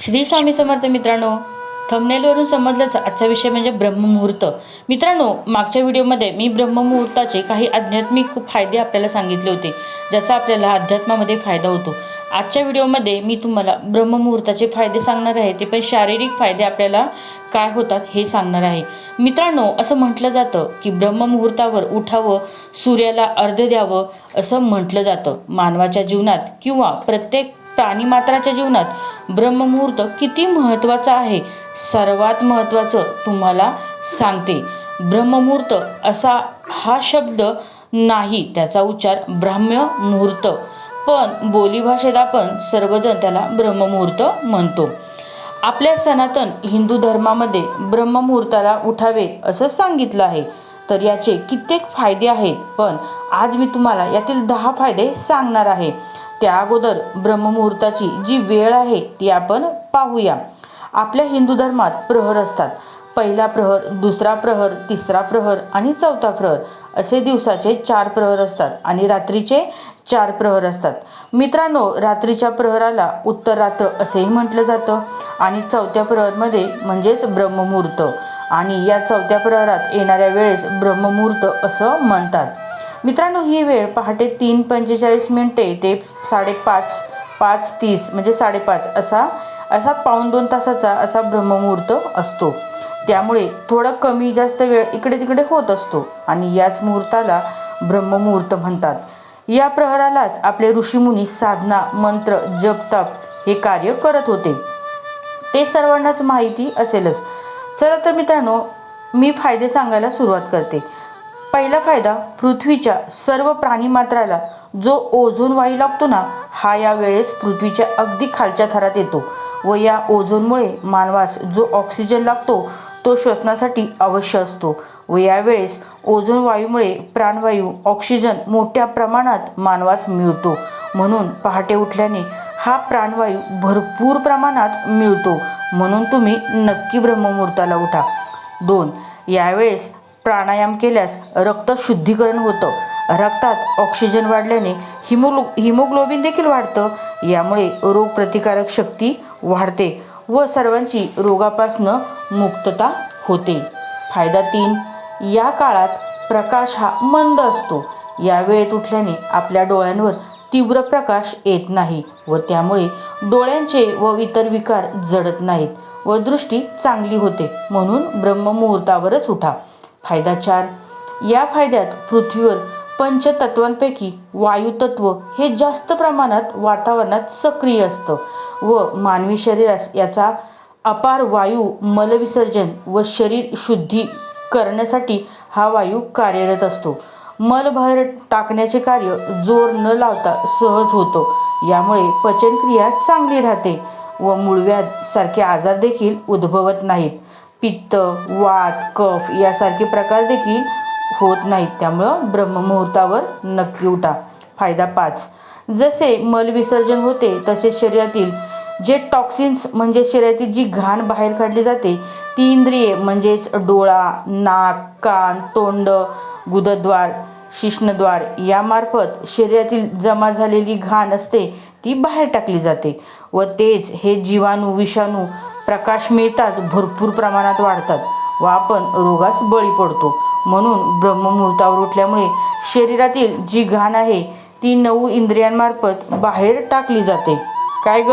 श्री स्वामी समर्थ मित्रांनो थंबनेलवरून समजलंच आजचा विषय म्हणजे ब्रह्ममुहूर्त. मित्रांनो मागच्या व्हिडिओमध्ये मी ब्रह्ममुहूर्ताचे काही आध्यात्मिक फायदे आपल्याला सांगितले होते ज्याचा आपल्याला अध्यात्मामध्ये फायदा होतो. आजच्या व्हिडिओमध्ये मी तुम्हाला ब्रह्ममुहूर्ताचे फायदे सांगणार आहे ते पण शारीरिक फायदे आपल्याला काय होतात हे सांगणार आहे. मित्रांनो असं म्हटलं जातं की ब्रह्ममुहूर्तावर उठावं सूर्याला अर्ध द्यावं असं म्हटलं जातं. मानवाच्या जीवनात किंवा प्रत्येक प्राणीमात्राच्या जीवनात ब्रह्ममुहूर्त किती महत्त्वाचा आहे सर्वात महत्त्वाचं तुम्हाला सांगते. ब्रह्ममुहूर्त असा हा शब्द नाही त्याचा उच्चार ब्राह्म्य मुहूर्त पण बोलीभाषेत आपण सर्वजण त्याला ब्रह्ममुहूर्त म्हणतो. आपल्या सनातन हिंदू धर्मामध्ये ब्रह्ममुहूर्ताला उठावे असं सांगितलं आहे. तर याचे कित्येक फायदे आहेत पण आज मी तुम्हाला यातील दहा फायदे सांगणार आहे. त्या अगोदर ब्रह्ममुहूर्ताची जी वेळ आहे ती आपण पाहूया. आपल्या हिंदू धर्मात प्रहर असतात. पहिला प्रहर दुसरा प्रहर तिसरा प्रहर आणि चौथा प्रहर असे दिवसाचे चार प्रहर असतात आणि रात्रीचे चार प्रहर असतात. मित्रांनो रात्रीच्या प्रहराला उत्तर रात्र असेही म्हटलं जातं आणि चौथ्या प्रहरमध्ये म्हणजेच ब्रह्ममुहूर्त. आणि या चौथ्या प्रहरात येणाऱ्या वेळेस ब्रह्ममुहूर्त असं म्हणतात. मित्रांनो ही वेळ पहाटे तीन पंचेचाळीस मिनिटे ते साडेपाच पाच तीस म्हणजे साडेपाच असा असा पाऊण दोन तासाचा असा ब्रह्ममुहूर्त असतो. त्यामुळे थोडं कमी जास्त वेळ इकडे तिकडे होत असतो आणि याच मुहूर्ताला ब्रह्ममुहूर्त म्हणतात. या प्रहरालाच आपले ऋषीमुनी साधना मंत्र जप तप हे कार्य करत होते. ते सर्वांनाच माहिती असेलच. चला तर मित्रांनो मी फायदे सांगायला सुरुवात करते. पहिला फायदा पृथ्वीच्या सर्व प्राणीमात्राला जो ओझोन वायू लागतो ना हा या वेळेस पृथ्वीच्या अगदी खालच्या थरात येतो व या ओझोनमुळे मानवास जो ऑक्सिजन लागतो तो श्वसनासाठी अवश्य असतो व यावेळेस ओझोन वायूमुळे प्राणवायू ऑक्सिजन मोठ्या प्रमाणात मानवास मिळतो. म्हणून पहाटे उठल्याने हा प्राणवायू भरपूर प्रमाणात मिळतो. म्हणून तुम्ही नक्की ब्रह्ममुहूर्ताला उठा. दोन यावेळेस प्राणायाम केल्यास रक्त शुद्धीकरण होतं. रक्तात ऑक्सिजन वाढल्याने हिमोग्लो हिमोग्लोबिन देखील वाढतं. यामुळे रोगप्रतिकारक शक्ती वाढते व सर्वांची रोगापासनं मुक्तता होते. फायदा तीन या काळात प्रकाश हा मंद असतो. या वेळेत उठल्याने आपल्या डोळ्यांवर तीव्र प्रकाश येत नाही व त्यामुळे डोळ्यांचे व इतर विकार जडत नाहीत व दृष्टी चांगली होते. म्हणून ब्रह्ममुहूर्तावरच उठा. फायदा चार. या फायद्यात पृथ्वीवर पंचतत्वांपैकी वायुतत्व हे जास्त प्रमाणात वातावरणात सक्रिय असतं व मानवी शरीरास याचा अपार वायू मलविसर्जन व शरीर शुद्धी करण्यासाठी हा वायू कार्यरत असतो. मल बाहेर टाकण्याचे कार्य जोर न लावता सहज होतो. यामुळे पचनक्रिया चांगली राहते व मूळव्याध सारखे आजार देखील उद्भवत नाहीत. पित्त वात कफ यासारखे प्रकार देखील होत नाहीत. त्यामुळं ब्रह्ममुहूर्तावर नक्की उठा. फायदा पाच. जसे मलविसर्जन होते तसे शरीरातील जे टॉक्सिन्स म्हणजे शरीरातील जी घाण बाहेर काढली जाते ती इंद्रिये म्हणजेच डोळा नाक कान तोंड गुदद्वार शिश्नद्वार यामार्फत शरीरातील जमा झालेली घाण असते ती बाहेर टाकली जाते. व तेच हे जीवाणू विषाणू प्रकाश मिळताच भरपूर प्रमाणात वाढतात व आपण रोगास बळी पडतो. म्हणून ब्रह्ममुहूर्तावर उठल्यामुळे शरीरातील जी घाण आहे ती नऊ इंद्रियांमार्फत बाहेर टाकली जाते. काय ग?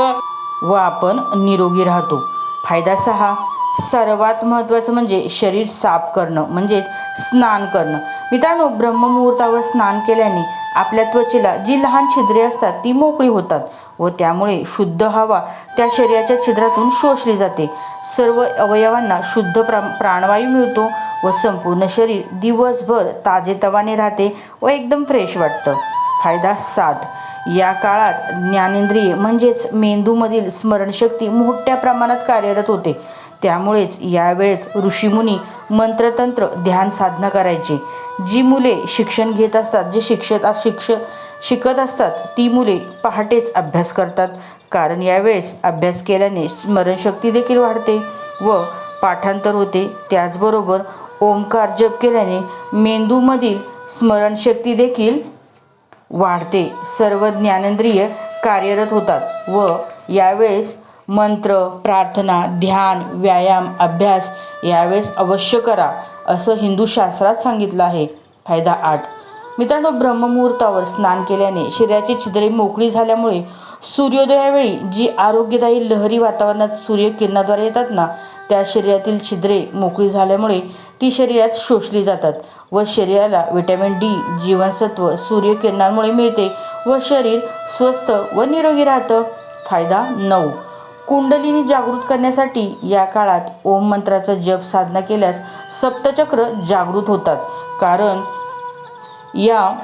व आपण निरोगी राहतो. फायदा सहा सर्वात महत्त्वाचं म्हणजे शरीर साफ करणं म्हणजेच स्नान करणं. मित्रांनो ब्रह्ममुहूर्तावर स्नान केल्याने आपल्या त्वचेला जी लहान छिद्रे असतात ती मोकळी होतात व त्यामुळे शुद्ध हवा त्या शरीराच्या छिद्रातून शोषली जाते. सर्व अवयवांना शुद्ध प्रा प्राणवायू मिळतो व संपूर्ण शरीर दिवसभर ताजेतवाने राहते व एकदम फ्रेश वाटतं. फायदा सात. या काळात ज्ञानेंद्रिय म्हणजेच मेंदूमधील स्मरणशक्ती मोठ्या प्रमाणात कार्यरत होते. त्यामुळेच यावेळेत ऋषीमुनी मंत्रतंत्र ध्यान साधना करायची. जी मुले शिक्षण घेत असतात जे शिक्षक शिक्ष शिकत असतात ती मुले पहाटेच अभ्यास करतात. कारण यावेळेस अभ्यास केल्याने स्मरणशक्ती देखील वाढते व पाठांतर होते. त्याचबरोबर ओंकार जप केल्याने मेंदूमधील स्मरणशक्ती देखील वाढते. सर्व ज्ञानेंद्रिय कार्यरत होतात व यावेळेस मंत्र प्रार्थना ध्यान व्यायाम अभ्यास यावेळेस अवश्य करा असं हिंदू शास्त्रात सांगितलं आहे. फायदा आठ. मित्रांनो ब्रह्ममुहूर्तावर स्नान केल्याने शरीराची छिद्रे मोकळी झाल्यामुळे सूर्योदयावेळी जी आरोग्यदायी लहरी वातावरणात सूर्यकिरणाद्वारे येतात ना त्या शरीरातील छिद्रे मोकळी झाल्यामुळे ती शरीरात शोषली जातात व शरीराला विटॅमिन डी जीवनसत्व सूर्यकिरणांमुळे मिळते व शरीर स्वस्थ व निरोगी राहतं. फायदा नऊ. कुंडलिनी जागृत करण्यासाठी या काळात ओम मंत्राचा जप साधना केल्यास सप्तचक्र जागृत होतात. कारण या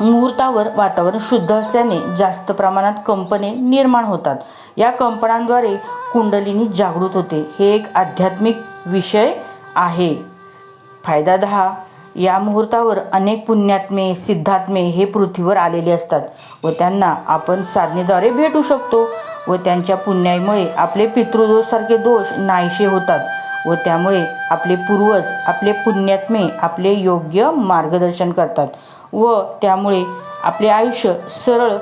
मुहूर्तावर वातावरण शुद्ध असल्याने जास्त प्रमाणात कंपने निर्माण होतात. या कंपनांद्वारे कुंडलिनी जागृत होते. हे एक आध्यात्मिक विषय आहे. फायदा दहा. या मुहूर्तावर अनेक पुण्यात्मे सिद्धात्मे हे पृथ्वीवर आलेले असतात व त्यांना आपण साधनेद्वारे भेटू शकतो व त्यांच्या पुण्यामुळे आपले पितृदोषसारखे दोष नाहीसे होतात व त्यामुळे आपले पूर्वज आपले पुण्यात्मे आपले योग्य मार्गदर्शन करतात व त्यामुळे आपले आयुष्य सरळ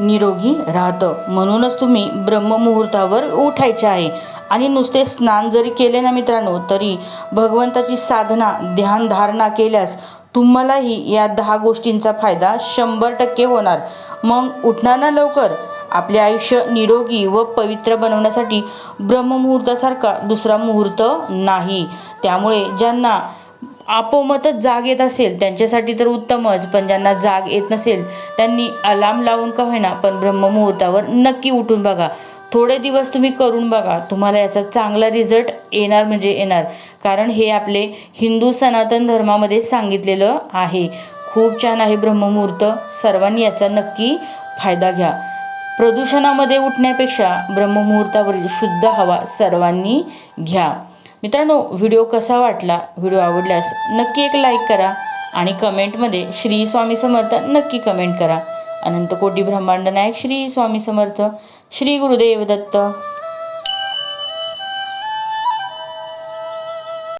निरोगी राहतं. म्हणूनच तुम्ही ब्रह्ममुहूर्तावर उठायचे आहे. आणि नुसते स्नान जरी केले ना मित्रांनो तरी भगवंताची साधना ध्यानधारणा केल्यास तुम्हालाही या दहा गोष्टींचा फायदा शंभर टक्के होणार. मग उठणार ना लवकर? आपले आयुष्य निरोगी व पवित्र बनवण्यासाठी ब्रह्ममुहूर्तासारखा दुसरा मुहूर्त नाही. त्यामुळे ज्यांना आपोमतच जाग येत असेल त्यांच्यासाठी तर उत्तमच पण ज्यांना जाग येत नसेल त्यांनी अलार्म लावून का होईना पण ब्रह्ममुहूर्तावर नक्की उठून बघा. थोडे दिवस तुम्ही करून बघा. तुम्हाला याचा चांगला रिझल्ट येणार म्हणजे येणार. कारण हे आपले हिंदू सनातन धर्मामध्ये सांगितलेलं आहे. खूप छान आहे ब्रह्ममुहूर्त. सर्वांनी याचा नक्की फायदा घ्या. प्रदूषणामध्ये उठण्यापेक्षा ब्रह्ममुहूर्तावरील शुद्ध हवा सर्वांनी घ्या. मित्रांनो व्हिडिओ कसा वाटला? व्हिडिओ आवडल्यास नक्की एक लाईक करा आणि कमेंटमध्ये श्री स्वामी समर्थ नक्की कमेंट करा. अनंत कोटी ब्रह्मांड नायक श्री स्वामी समर्थ. श्री गुरुदेव दत्त.